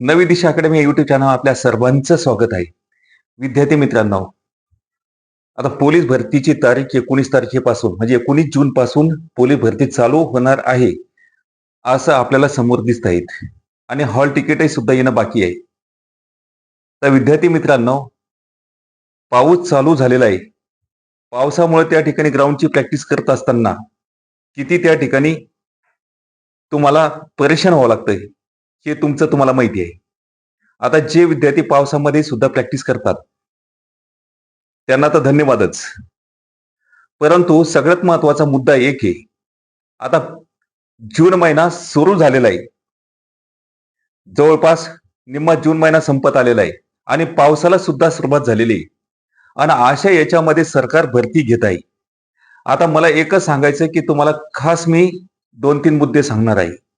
नवी दिशा academy YouTube channel आपल्या सर्वांचं स्वागत आहे. विद्यार्थी मित्रांनो आता पोलीस भरतीची तारीख एकोणीस तारखेपासून म्हणजे एकोणीस जून पासून पोलीस भरती चालू होणार आहे असं आपल्याला समोर दिसत आहेत. आणि हॉल तिकीटही सुद्धा येणं बाकी आहे. तर विद्यार्थी मित्रांनो पाऊस चालू झालेला आहे. पावसामुळे त्या ठिकाणी ग्राउंडची प्रॅक्टिस करत असताना किती त्या ठिकाणी तुम्हाला परेशान व्हावं लागतंय? हे तुमचं तुम्हाला माहिती आहे. आता जे विद्यार्थी पावसामध्ये सुद्धा प्रॅक्टिस करतात त्यांना तर धन्यवादच. परंतु सगळ्यात महत्त्वाचा मुद्दा एक आहे. आता जून महिना सुरू झालेला आहे. जवळपास निम्मा जून महिना संपत आलेला आहे आणि पावसाला सुद्धा सुरुवात झालेली आहे. आणि अशा याच्यामध्ये सरकार भरती घेत आहे. आता मला एकच सांगायचं की तुम्हाला खास मी दोन तीन मुद्दे सांगणार आहे.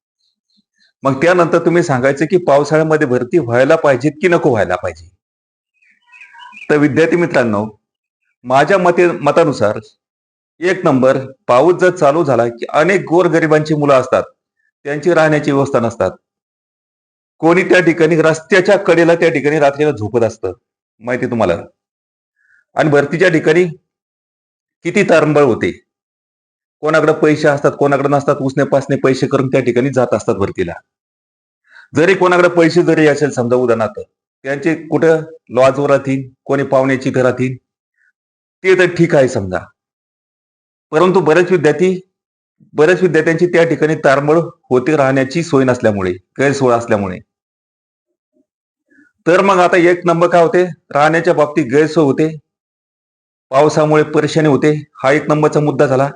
मग त्यानंतर तुम्ही सांगायचं की पावसाळ्यामध्ये भरती व्हायला पाहिजेत की नको व्हायला पाहिजे? तर विद्यार्थी मित्रांनो माझ्या मते मतानुसार एक नंबर पाऊस जर चालू झाला की अनेक गोरगरिबांची मुलं असतात त्यांची राहण्याची व्यवस्था नसतात. कोणी त्या ठिकाणी रस्त्याच्या कडेला त्या ठिकाणी रात्रीला झोपत असतं माहिती तुम्हाला? आणि भरतीच्या ठिकाणी किती तारंबळ होते? कोणाकडे पैसे असतात कोणाकडे नसतात उसने पासने पैसे करून त्या ठिकाणी जात असतात भरतीला. जरी कोणाकडे पैसे जरी असेल समजा उदाहरणार्थ त्यांचे कुठं लॉजवर राहतील कोणी पाहुण्याची घरात राहतील ते तर ठीक आहे समजा. परंतु बरेच विद्यार्थी बरेच विद्यार्थ्यांची त्या ठिकाणी तारमळ होते राहण्याची सोय नसल्यामुळे गैरसोय असल्यामुळे. तर मग आता एक नंबर काय होते? राहण्याच्या बाबतीत गैरसोय होते. पावसामुळे परेशानी होते. हा एक नंबरचा मुद्दा झाला.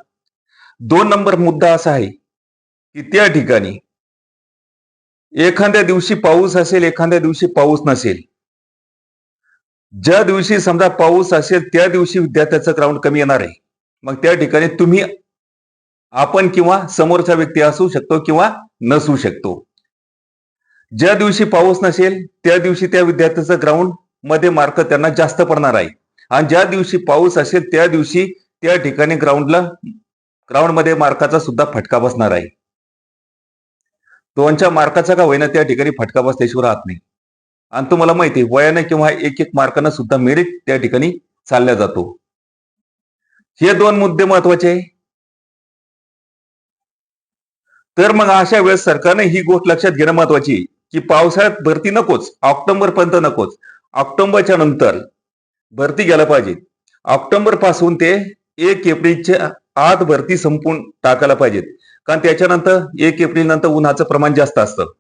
दोन नंबर मुद्दा असा आहे की त्या ठिकाणी एखाद्या दिवशी पाऊस असेल एखाद्या दिवशी पाऊस नसेल. ज्या दिवशी समजा पाऊस असेल त्या दिवशी विद्यार्थ्याचं ग्राउंड कमी येणार आहे. मग त्या ठिकाणी तुम्ही आपण किंवा समोरचा व्यक्ती असू शकतो किंवा नसू शकतो. ज्या दिवशी पाऊस नसेल त्या दिवशी त्या विद्यार्थ्याचं ग्राउंडमध्ये मार्क त्यांना जास्त पडणार आहे. आणि ज्या दिवशी पाऊस असेल त्या दिवशी त्या ठिकाणी ग्राउंडला ग्राउंडमध्ये मार्काचा सुद्धा फटका बसणार आहे. दोनच्या मार्काचा का होईना त्या ठिकाणी फटका बसल्याशिवाय राहत नाही. आणि तुम्हाला माहिती आहे वयाने किंवा एक एक मार्कानं सुद्धा मेरिट त्या ठिकाणी चालल्या जातो. हे दोन मुद्दे महत्त्वाचे तर मग अशा वेळेस सरकारने ही गोष्ट लक्षात घेणं महत्वाची की पावसाळ्यात भरती नकोच ऑक्टोबर पर्यंत नकोच. ऑक्टोबरच्या नंतर भरती घ्यायला पाहिजे. ऑक्टोबरपासून ते एक एप्रिलच्या आत भरती संपून टाकायला पाहिजेत. कारण त्याच्यानंतर एक एप्रिल नंतर उन्हाचं प्रमाण जास्त असतं.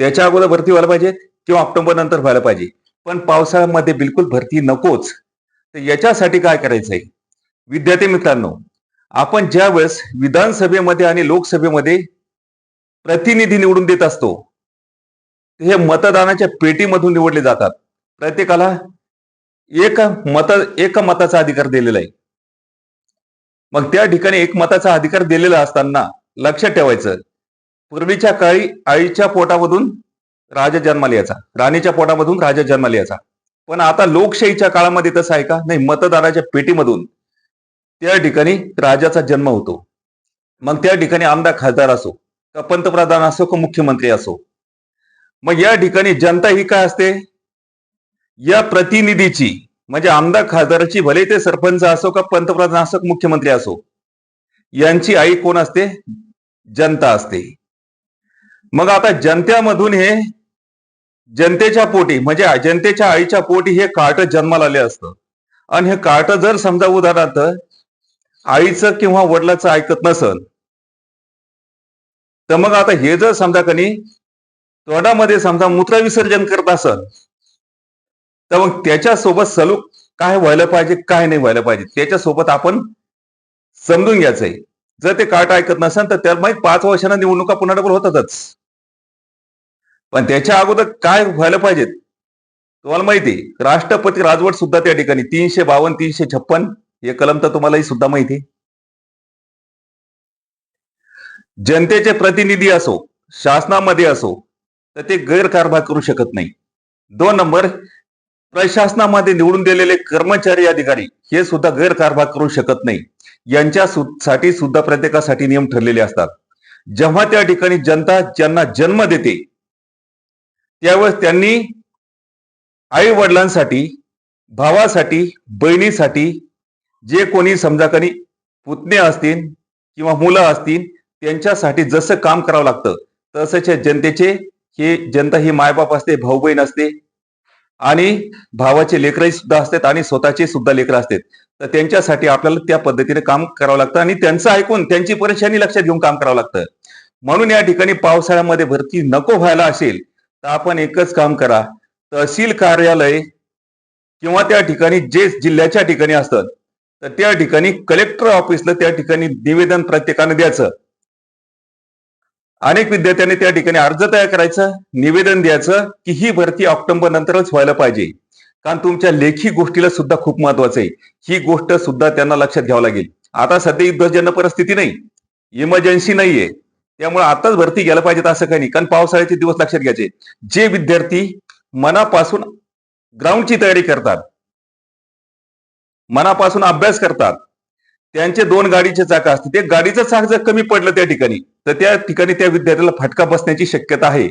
त्याच्या अगोदर भरती व्हायला पाहिजे किंवा ऑक्टोबर नंतर व्हायला पाहिजे. पण पावसाळ्यामध्ये बिलकुल भरती नकोच. तर याच्यासाठी काय करायचंय विद्यार्थी मित्रांनो आपण ज्यावेळेस विधानसभेमध्ये आणि लोकसभेमध्ये प्रतिनिधी निवडून देत असतो हे मतदानाच्या पेटीमधून निवडले जातात. प्रत्येकाला एक मत एक मताचा अधिकार दिलेला आहे. मग त्या ठिकाणी एकमताचा अधिकार दिलेला असताना लक्षात ठेवायचं. पूर्वीच्या काळी आईच्या पोटामधून राजा जन्माला यायचा. राणीच्या पोटामधून राजा जन्माला यायचा. पण आता लोकशाहीच्या काळामध्ये तसं आहे का? नाही मतदानाच्या पेटीमधून त्या ठिकाणी राजाचा जन्म होतो. मग त्या ठिकाणी आमदार खासदार असो का पंतप्रधान असो का मुख्यमंत्री असो. मग या ठिकाणी जनता ही काय असते? या प्रतिनिधीची म्हणजे आमदार खासदाराची भले ते सरपंच असो का पंतप्रधान असो मुख्यमंत्री असो यांची आई कोण असते? जनता असते. मग आता जनतेमधून हे जनतेच्या पोटी म्हणजे जनतेच्या आईच्या पोटी हे कार्ट जन्माला आले असतं. आणि हे कार्ट जर समजा उदाहरणार्थ आईचं किंवा वडिलाचं ऐकत नसन तर मग आता हे जर समजा कनी तोंडामध्ये समजा मूत्र विसर्जन करत असल तर मग त्याच्यासोबत सलूक काय व्हायला पाहिजे काय नाही व्हायला पाहिजे त्याच्यासोबत आपण समजून घ्यायचंय. जर ते कार्ट ऐकत नसेल तर त्या माहीत पाच वर्षांना निवडणुका पुन्हा डबल होतातच. पण त्याच्या अगोदर काय व्हायला पाहिजेत तुम्हाला माहिती राष्ट्रपती राजवट सुद्धा त्या ठिकाणी तीनशे बावन्न तीनशे छप्पन हे कलम तर तुम्हालाही सुद्धा माहिती जनतेचे प्रतिनिधी असो शासनामध्ये असो तर ते गैरकारभार करू शकत नाही. दोन नंबर प्रशासनामध्ये निवडून दिलेले कर्मचारी अधिकारी हे सुद्धा गैरकारभार करू शकत नाही. यांच्या सु- साठी सुद्धा प्रत्येकासाठी नियम ठरलेले असतात. जेव्हा त्या ठिकाणी जनता ज्यांना जन्म देते त्यावेळेस त्यांनी आई वडिलांसाठी भावासाठी बहिणीसाठी जे कोणी समजा कधी पुतणे असतील किंवा मुलं असतील त्यांच्यासाठी जसं काम करावं लागतं तसंच जनतेचे हे जनता ही मायबाप असते भाऊ बहीण असते आणि भावाचे लेकरही सुद्धा असतात आणि स्वतःचे सुद्धा लेकरं असतात. तर त्यांच्यासाठी आपल्याला त्या पद्धतीने काम करावं लागतं आणि त्यांचं ऐकून त्यांची परेशानी लक्षात घेऊन काम करावं लागतं. म्हणून या ठिकाणी पावसाळ्यामध्ये भरती नको व्हायला असेल तर आपण एकच काम करा. तहसील कार्यालय किंवा त्या ठिकाणी जे जिल्ह्याच्या ठिकाणी असतात तर त्या ठिकाणी कलेक्टर ऑफिसला त्या ठिकाणी निवेदन प्रत्येकाने द्यायचं. अनेक विद्यार्थ्यांनी त्या ठिकाणी अर्ज तयार करायचं निवेदन द्यायचं की ही भरती ऑक्टोबर नंतरच व्हायला पाहिजे. कारण तुमच्या लेखी गोष्टीला सुद्धा खूप महत्वाचं आहे. ही गोष्ट सुद्धा त्यांना लक्षात घ्यावं लागेल. आता सध्या युद्धजन्य परिस्थिती नाही. इमर्जन्सी नाहीये. त्यामुळे आताच भरती घ्यायला पाहिजेत असं काही नाही. कारण पावसाळ्याचे दिवस लक्षात घ्यायचे. जे विद्यार्थी मनापासून ग्राउंडची तयारी करतात मनापासून अभ्यास करतात त्यांचे दोन गाडीचे चाक असते ते गाडीचं चाक जर कमी पडलं त्या ठिकाणी तर त्या ठिकाणी त्या विद्यार्थ्याला फटका बसण्याची शक्यता आहे.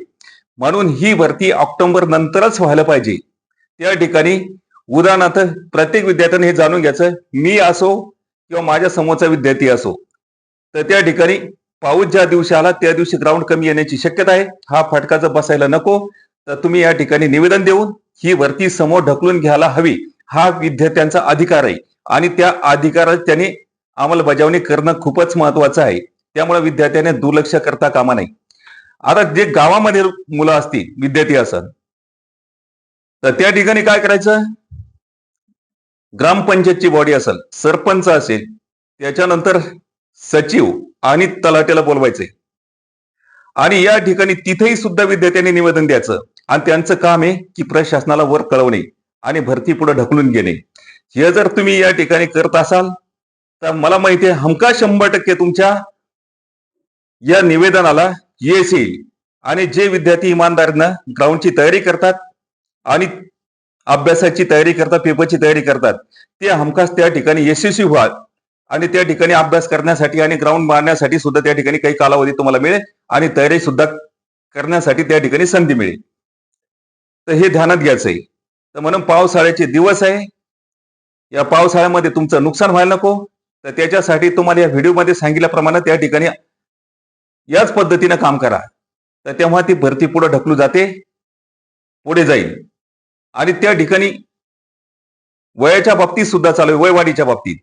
म्हणून ही भरती ऑक्टोबर नंतरच व्हायला पाहिजे. त्या ठिकाणी उदाहरणार्थ प्रत्येक विद्यार्थ्याने हे जाणून घ्यायचं मी असो किंवा माझ्या समोरचा विद्यार्थी असो तर त्या ठिकाणी पाऊस ज्या दिवशी आला त्या दिवशी ग्राउंड कमी येण्याची शक्यता आहे. हा फटका जर बसायला नको तर तुम्ही या ठिकाणी निवेदन देऊन ही भरती समोर ढकलून घ्यायला हवी. हा विद्यार्थ्यांचा अधिकार आहे. आणि त्या अधिकारात त्यांनी अंमलबजावणी करणं खूपच महत्वाचं आहे. त्यामुळे विद्यार्थ्याने दुर्लक्ष करता कामा नाही आता जे गावामध्ये मुलं असतील विद्यार्थी असत तर त्या ठिकाणी काय करायचं? ग्रामपंचायतची बॉडी असेल सरपंच असेल त्याच्यानंतर सचिव आणि तलाट्याला बोलवायचे. आणि या ठिकाणी तिथेही सुद्धा विद्यार्थ्यांनी निवेदन द्यायचं. आणि त्यांचं काम आहे की प्रशासनाला वर कळवणे आणि भरती पुढे ढकलून घेणे. हे जर तुम्ही या ठिकाणी करत असाल तर मला माहिती आहे हमका शंभर टक्के तुमच्या या निवेदनाला यश येईल. आणि जे विद्यार्थी इमानदारीनं ग्राउंडची तयारी करतात आणि अभ्यासाची तयारी करतात पेपरची तयारी करतात ते हमखास त्या ठिकाणी यशस्वी व्हाल आणि त्या ठिकाणी अभ्यास करण्यासाठी आणि ग्राउंड मारण्यासाठी सुद्धा त्या ठिकाणी काही कालावधी तुम्हाला मिळेल आणि तयारी सुद्धा करण्यासाठी त्या ठिकाणी संधी मिळेल. तर हे ध्यानात घ्यायचं आहे. तर म्हणून पावसाळ्याचे दिवस आहे. या पावसाळ्यामध्ये तुमचं नुकसान व्हायला नको. तर त्याच्यासाठी तुम्हाला या व्हिडिओमध्ये सांगितल्याप्रमाणे त्या ठिकाणी याच पद्धतीनं काम करा. तर तेव्हा ती भरती पुढे ढकलू जाते पुढे जाईल. आणि त्या ठिकाणी वयाच्या बाबतीत सुद्धा चालू आहे वयवाढीच्या बाबतीत.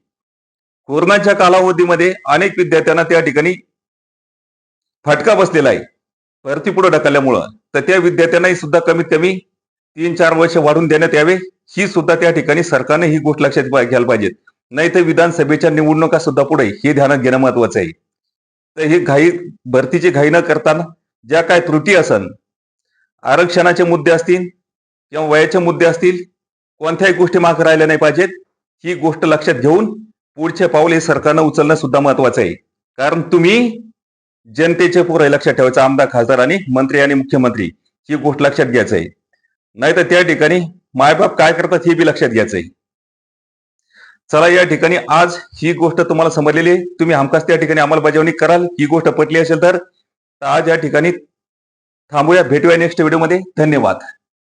कोरोनाच्या कालावधीमध्ये अनेक विद्यार्थ्यांना त्या ठिकाणी फटका बसलेला आहे भरती पुढे ढकलल्यामुळं. तर त्या विद्यार्थ्यांनाही सुद्धा कमीत कमी तीन चार वर्ष वाढून देण्यात यावे ही सुद्धा त्या ठिकाणी सरकारने ही गोष्ट लक्षात घ्यायला पाहिजेत नाही तर विधानसभेच्या निवडणुका सुद्धा पुढे हे ध्यानात घेणं महत्वाचं आहे. तर हे घाई भरतीची घाई न करताना ज्या काय त्रुटी असन आरक्षणाचे मुद्दे असतील किंवा वयाचे मुद्दे असतील कोणत्याही गोष्टी मागे राहिल्या नाही पाहिजेत ही गोष्ट लक्षात घेऊन पुढचे पाऊल हे सरकारनं उचलणं सुद्धा महत्वाचं आहे. कारण तुम्ही जनतेचे पोर हे लक्षात ठेवायचं आमदार खासदार आणि मंत्री आणि मुख्यमंत्री ही गोष्ट लक्षात घ्यायचं आहे. नाही तर त्या ठिकाणी मायबाप काय करतात हे बी लक्षात घ्यायचं आहे. चला या ठिकाणी आज ही गोष्ट तुम्हाला समजलेली आहे. तुम्ही हमखास त्या ठिकाणी अंमलबजावणी कराल. ही गोष्ट पटली असेल तर आज या ठिकाणी थांबूया. भेटूया नेक्स्ट व्हिडिओमध्ये धन्यवाद.